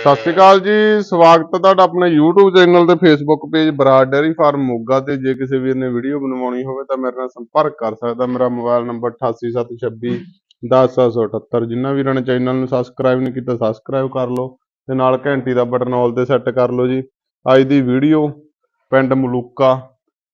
ਸਤਿ ਸ਼੍ਰੀ ਅਕਾਲ ਜੀ, ਸਵਾਗਤ ਹੈ ਤੁਹਾਡਾ ਆਪਣੇ YouTube ਚੈਨਲ ਤੇ Facebook page Brar dairy farm Moga ਤੇ। ਜੇ ਕਿਸੇ ਵੀਰ ਨੇ ਵੀਡੀਓ ਬਣਵਾਉਣੀ ਹੋਵੇ ਤਾਂ ਮੇਰੇ ਨਾਲ ਸੰਪਰਕ ਕਰ ਸਕਦਾ। ਮੇਰਾ ਮੋਬਾਈਲ ਨੰਬਰ 8876 10778 ਜਿਨ੍ਹਾਂ ਵੀਰਾਂ ਨੇ ਚੈਨਲ ਨੂੰ ਸਬਸਕ੍ਰਾਈਬ ਨਹੀਂ ਕੀਤਾ ਸਬਸਕ੍ਰਾਈਬ ਕਰ ਲਓ ਤੇ ਨਾਲ ਘੰਟੀ ਦਾ ਬਟਨ ਆਲ ਤੇ ਸੈੱਟ ਕਰ ਲਓ ਜੀ। ਅੱਜ ਦੀ ਵੀਡੀਓ ਪਿੰਡ ਮਲੂਕਾ,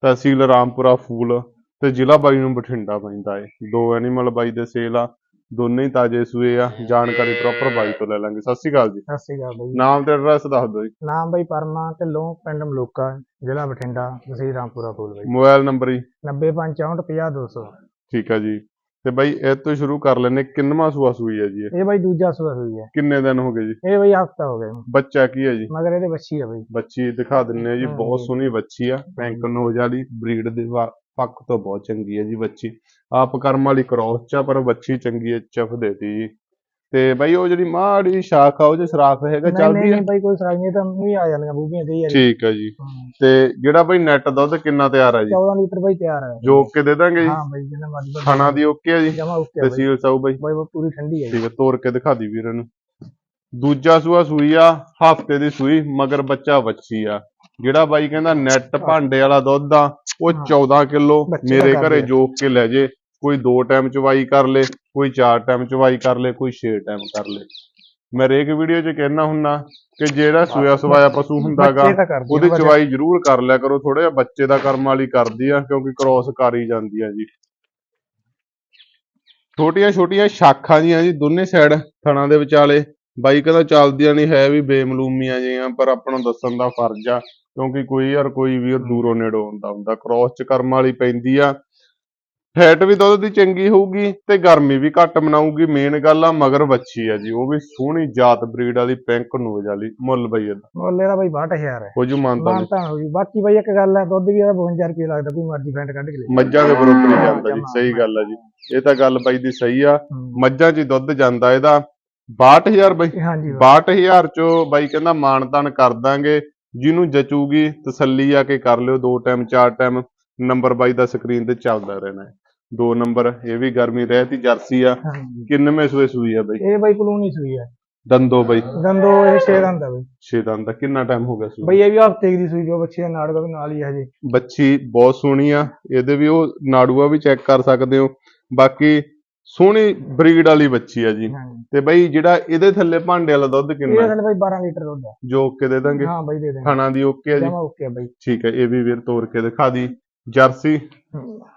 ਤਹਿਸੀਲ ਰਾਮਪੁਰਾ, ਫੂਲ ਤੇ ਜ਼ਿਲ੍ਹਾ ਬਾਈ ਨੂੰ ਬਠਿੰਡਾ ਪੈਂਦਾ ਏ। ਦੋ ਐਨੀਮਲ ਬਾਈ ਦੇ ਸੇਲ ਆ। ਦੋਨੇ ਹੀ ਤਾਜੇ ਸੂਏ ਆ ਜਾਣਕਾਰੀ ਪ੍ਰੋਪਰ ਬਾਈ ਤੋਂ ਲੈ ਲਾਂਗੇ। ਸਤਿ ਸ਼੍ਰੀ ਅਕਾਲ ਜੀ। ਸਤਿ ਸ਼੍ਰੀ ਅਕਾਲ ਬਾਈ। ਨਾਮ ਤੇ ਐਡਰੈਸ ਦੱਸ ਦਿਓ ਜੀ। ਨਾਮ ਬਾਈ ਪਰਮਾ ਢਿੱਲੋਂ ਪਿੰਡ ਮਲੂਕਾ ਜ਼ਿਲ੍ਹਾ ਬਠਿੰਡਾ ਤਹਿਸੀਲ ਰਾਮਪੁਰਾ ਫੂਲ ਬਾਈ। ਮੋਬਾਈਲ ਨੰਬਰ ਜੀ। 9564 ਠੀਕ ਹੈ ਜੀ। ਤੇ ਬਾਈ ਇਹ ਤੋਂ ਸ਼ੁਰੂ ਕਰ ਲੈਨੇ ਕਿੰਨਵਾਂ ਸੂਆ ਸੂਈ ਹੈ ਜੀ ਇਹ? ਬਾਈ ਦੂਜਾ ਸੂਆ ਹੋਈ ਹੈ ਕਿੰਨੇ ਦਿਨ ਹੋ ਗਏ ਜੀ? ਇਹ ਬਾਈ ਹਫਤਾ ਹੋ ਗਿਆ। ਬੱਚਾ ਕੀ ਹੈ ਜੀ? ਮਗਰ ਇਹਦੇ ਬੱਚੀ ਆ ਬਾਈ। ਬੱਚੀ ਦਿਖਾ ਦਿੰਨੇ ਆ ਜੀ। ਹਾਂ ਬਹੁਤ। ਸੋਹਣੀ ਬੱਚੀ ਆ। ਬੈਂਕ ਨੋਜ ਵਾਲੀ ਬਰੀਡ ਦੇ ਪੱਖ ਤੋਂ ਬਹੁਤ ਚੰਗੀ ਹੈ ਜੀ ਬੱਚੀ। ਆਪ ਕਰਮ ਵਾਲੀ ਕ੍ਰੋਸ ਚ ਆ, ਪਰ ਬੱਚੀ ਚੰਗੀ ਹੈ ਚਫ ਦੇਤੀ ਜੀ ਤੇ ਬਾਈ ਉਹ ਜਿਹੜੀ ਮਾੜੀ ਸ਼ਾਖ ਆ ਉਹ ਜੇ ਸਰਾਖ ਹੈਗਾ ਚੱਲਦੀ ਨਹੀਂ ਹੈ? ਨਹੀਂ ਬਾਈ ਕੋਈ ਸਰਾਈਆਂ ਤਾਂ ਵੀ ਆ ਜਾਂਦੀਆਂ ਬੂਬੀਆਂ ਕਈ ਵਾਰੀ। ਠੀਕ ਹੈ ਜੀ। ਹਾਂ। ਤੇ ਜਿਹੜਾ ਬਾਈ ਨੈਟ ਦੁੱਧ ਕਿੰਨਾ ਤਿਆਰ ਹੈ ਜੀ? 14 ਲੀਟਰ ਬਾਈ ਤਿਆਰ ਹੈ। ਜੋਕ ਕੇ ਦੇ ਦਾਂਗੇ ਜੀ। ਹਾਂ ਬਾਈ ਜਿੰਨਾ ਮਰਜ਼ੀ ਖਾਣਾ ਦੀ ਓਕੇ ਆ ਜੀ। ਜਮਾ ਓਕੇ ਸਾਊ ਬਾਈ। ਬਾਈ ਪੂਰੀ ਠੰਡੀ ਹੈ ਠੀਕ ਹੈ ਤੋੜ ਕੇ ਦਿਖਾ ਦੀ ਵੀਰ ਨੂੰ ਦੂਜਾ ਸੂਆ ਸੂਈ ਆ ਹਫ਼ਤੇ ਦੀ ਸੂਈ ਮਗਰ ਬੱਚਾ ਵੱਛੀ ਆ। ਜਿਹੜਾ ਬਾਈ ਕਹਿੰਦਾ ਨੈਟ ਭਾਂਡੇ ਵਾਲਾ ਦੁੱਧ ਆ ਉਹ ਹਾਂ। 14 ਕਿਲੋ ਦਾ ਮੇਰੇ ਘਰੇ। ਜੋਕ ਕੇ ਲੈ ਜੇ। ਕੋਈ 2 ਟਾਈਮ ਚਵਾਈ ਕਰ ਲੇ ਕੋਈ 4 ਟਾਈਮ ਚਵਾਈ ਕਰ ਲੇ ਕੋਈ 6 ਟਾਈਮ ਕਰ ਲੇ। ਮੈਂ ਹਰੇਕ ਵੀਡੀਓ 'ਚ ਕਹਿਣਾ ਹੁੰਨਾ ਕਿ ਜਿਹੜਾ ਸੂਆ ਸਵਾਇਆ ਪਸ਼ੂ ਹੁੰਦਾਗਾ ਉਹਦੀ ਚਵਾਈ ਜ਼ਰੂਰ ਕਰ ਲਿਆ ਕਰੋ। ਥੋੜਾ ਜਿਹਾ ਬੱਚੇ ਦਾ ਕਰਮ ਵਾਲੀ ਕਰਦੀ ਆ ਕਿਉਂਕਿ ਕ੍ਰੋਸ ਕਰ ਹੀ ਜਾਂਦੀ ਆ ਜੀ। ਛੋਟੀਆਂ ਛੋਟੀਆਂ ਸ਼ਾਖਾਂ ਜੀਆਂ ਜੀ ਦੋਨੇ ਸਾਈਡ ਥਣਾਂ ਦੇ ਵਿਚਾਲੇ। ਬਾਈ ਕਹਿੰਦਾ ਚੱਲਦੀਆਂ ਨਹੀਂ ਹੈ ਵੀ ਬੇਮਲੂਮੀਆਂ ਜਿਹੀਆਂ ਪਰ ਆਪਾਂ ਨੂੰ ਦੱਸਣ ਦਾ ਫਰਜ਼ ਆ ਕਿਉਂਕਿ ਕੋਈ ਯਾਰ ਕੋਈ ਵੀਰ ਦੂਰੋਂ ਨੇੜੋਂ ਹੁੰਦਾ ਹੁੰਦਾ। ਕ੍ਰੋਸ ਚ ਕਰਮ ਵਾਲੀ ਪੈਂਦੀ ਆ। ਫੈਟ ਵੀ ਦੁੱਧ ਦੀ ਚੰਗੀ ਹੋਊਗੀ ਤੇ ਗਰਮੀ ਵੀ ਘੱਟ ਮਨਾਊਗੀ ਮੇਨ ਗੱਲ ਆ ਮਗਰ ਬੱਚੀ ਆ ਜੀ ਉਹ ਵੀ ਸੋਹਣੀ ਜਾਤ ਬਰੀਡ ਵਾਲੀ ਪਿੰਕ ਨੂਜ ਵਾਲੀ ਮੁੱਲ ਬਈ ਇਹਦਾ। ਮੁੱਲ ਇਹਦਾ ਬਾਈ 62000 ਹੈ ਹੋ। ਜੂ ਮਾਨਤਾ ਨੀ। ਮਾਨਤਾ ਹੋ ਗਈ ਬਾਕੀ ਬਾਈ ਇੱਕ ਗੱਲ ਹੈ ਦੁੱਧ ਵੀ ਇਹਦਾ 52 ਰੁਪਏ ਲੱਗਦਾ ਕੋਈ ਮਰਜ਼ੀ ਫੈਂਟ ਕੱਢ ਕੇ ਲੈ ਮੱਝਾਂ ਦੇ ਬਰੋਬਰ ਹੀ ਜਾਂਦਾ ਜੀ। ਸਹੀ ਗੱਲ ਆ ਜੀ। ਇਹ ਤਾਂ ਗੱਲ ਬਾਈ ਦੀ ਸਹੀ ਆ। ਮੱਝਾਂ 'ਚ ਦੁੱਧ ਜਾਂਦਾ ਇਹਦਾ। 62000 ਬਾਈ। ਹਾਂਜੀ ਬਾਈ। 62000 ਚੋਂ ਬਾਈ ਕਹਿੰਦਾ ਮਾਨਤਾਨ ਕਰ ਦਾਂਗੇ। ਜਿਹਨੂੰ ਜਚੂਗੀ ਤਸੱਲੀ ਆ ਕੇ ਕਰ ਲਿਓ। ਦੋ ਟਾਈਮ ਚਾਰ ਟਾਈਮ ਨੰਬਰ ਬਾਈ ਦਾ ਸਕਰੀਨ ਤੇ ਚੱਲਦਾ ਰਹਿਣਾ ਹੈ। ਦੋ ਨੰਬਰ ਇਹ ਵੀ ਗਰਮੀ ਰਹਿਤੀ ਜਰਸੀ ਆ। ਹਾਂਜੀ। ਕਿੰਨਵੇਂ ਸੂਏ ਸੂਈ ਆ ਬਾਈ? ਇਹ ਬਾਈ ਕਲੋਨੀ ਸੂਈ ਹੈ ਦੰਦੋ ਬਾਈ। ਦੰਦੋ ਇਹ ਛੇ ਦੰਦ ਹੈ ਬਾਈ। ਛੇ ਦੰਦ ਦਾ ਕਿੰਨਾ ਟਾਈਮ ਹੋ ਗਿਆ ਸੂਈ? ਬਈ ਇਹ ਵੀ ਹਫ਼ਤੇ ਦੀ ਸੂਈ ਜੋ ਬੱਚੀ ਦਾ ਵੀ ਨਾਲ ਹੀ ਹੈ ਹਜੇ। ਬੱਚੀ ਬਹੁਤ ਸੋਹਣੀ ਆ। ਇਹਦੇ ਵੀ ਉਹ ਨਾੜੂਆ ਵੀ ਚੈੱਕ ਕਰ ਸਕਦੇ ਹੋ। ਬਾਕੀ ਸੋਹਣੀ ਬਰੀਡ ਵਾਲੀ ਬੱਚੀ ਆ ਜੀ। ਹਾਂਜੀ। ਤੇ ਬਾਈ ਜਿਹੜਾ ਇਹਦੇ ਥੱਲੇ ਭਾਂਡੇ ਵਾਲਾ ਦੁੱਧ ਕਿੰਨਾ ਹੈ? ਥੱਲੇ ਬਾਈ 12 ਲੀਟਰ ਦੁੱਧ ਹੈ ਜੋਕ ਕੇ ਦੇ ਦਾਂਗੇ? ਹਾਂ ਬਾਈ ਦੇ ਦੇਣਾ ਖਾਣਾ ਦੀ ਓਕੇ ਆ ਜੀ। ਜਮਾ ਓਕੇ ਬਾਈ। ਠੀਕ ਹੈ ਇਹ ਵੀ ਵੀਰ ਤੋੜ ਕੇ ਦਿਖਾ ਦੀ। ਜਰਸੀ।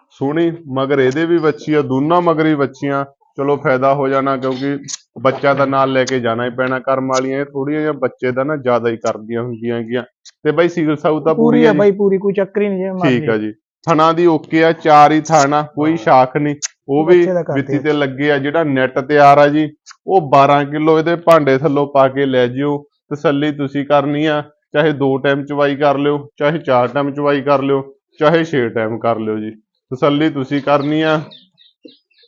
ਸੋਹਣੀ ਮਗਰ ਇਹਦੇ ਵੀ ਬੱਚੀ ਆ ਦੋਨਾਂ ਮਗਰ ਹੀ ਬੱਚੀਆਂ। ਚਲੋ ਫਾਇਦਾ ਹੋ ਜਾਣਾ ਕਿਉਂਕਿ ਬੱਚਾ ਤਾਂ ਨਾਲ ਲੈ ਕੇ ਜਾਣਾ ਹੀ ਪੈਣਾ। ਕਰਮ ਵਾਲੀਆਂ ਇਹ ਥੋੜੀਆਂ ਜਿਹਾ ਬੱਚੇ ਦਾ ਨਾ ਜ਼ਿਆਦਾ ਹੀ ਕਰਦੀਆਂ ਹੁੰਦੀਆਂ ਹੈਗੀਆਂ। ਤੇ ਬਾਈ ਸੀਗਲ ਸਾਊ ਤਾਂ ਪੂਰੀ ਪੂਰੀ ਹੈ ਆ ਜੀ। ਬਾਈ ਪੂਰੀ ਕੋਈ ਚੱਕਰ ਹੀ ਨਹੀਂ ਜੇ ਮਰਜ਼ੀ ਠੀਕ ਆ ਜੀ। ਥਣਾ ਦੀ ਓਕੇ ਆ ਚਾਰ ਹੀ ਥਾਣਾ ਕੋਈ ਸ਼ਾਖ ਨਹੀਂ। ਉਹ ਵੀ ਵਿੱਤੀ ਤੇ ਲੱਗੇ ਆ ਜਿਹੜਾ ਨੈਟ ਤਿਆਰ ਆ ਜੀ ਉਹ 12 ਕਿਲੋ ਇਹਦੇ ਭਾਂਡੇ ਥੱਲੋਂ ਪਾ ਕੇ ਲੈ ਜਿਓ। ਤਸੱਲੀ ਤੁਸੀਂ ਕਰਨੀ ਆ ਚਾਹੇ ਦੋ ਟਾਈਮ ਚਵਾਈ ਕਰ ਲਿਓ ਚਾਹੇ ਚਾਰ ਟਾਈਮ ਚਵਾਈ ਕਰ ਲਿਓ ਚਾਹੇ 6 ਟਾਈਮ ਕਰ ਲਿਓ ਜੀ। ਤਸੱਲੀ ਤੁਸੀਂ ਕਰਨੀ ਆ।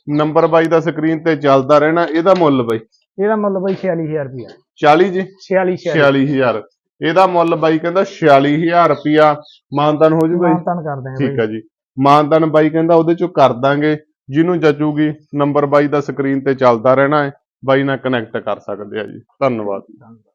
ਨੰਬਰ ਬਾਈ ਦਾ ਸਕਰੀਨ ਤੇ ਚੱਲਦਾ ਰਹਿਣਾ ਇਹਦਾ ਮੁੱਲ ਬਾਈ। ਇਹਦਾ ਮੁੱਲ ਬਾਈ 46000 ਰੁਪਇਆ। 40 ਜੀ? 46 46000 ਇਹਦਾ ਮੁੱਲ ਬਾਈ ਕਹਿੰਦਾ 46000 ਰੁਪਿਆ ਮਾਨਤਨ ਹੋ ਜੂ ਬਾਈ? ਮਾਨਤਨ ਕਰ ਦਾਂਗੇ ਠੀਕ ਆ ਜੀ। ਮਾਨਤਨ ਬਾਈ ਕਹਿੰਦਾ ਉਹਦੇ ਚੋਂ ਕਰ ਦਾਂਗੇ। ਜਿਹਨੂੰ ਜਚੂਗੀ ਨੰਬਰ ਬਾਈ ਦਾ ਸਕਰੀਨ ਤੇ ਚੱਲਦਾ ਰਹਿਣਾ ਹੈ, ਬਾਈ ਨਾਲ ਕਨੈਕਟ ਕਰ ਸਕਦੇ ਆ ਜੀ। ਧੰਨਵਾਦ। ਬਾਈ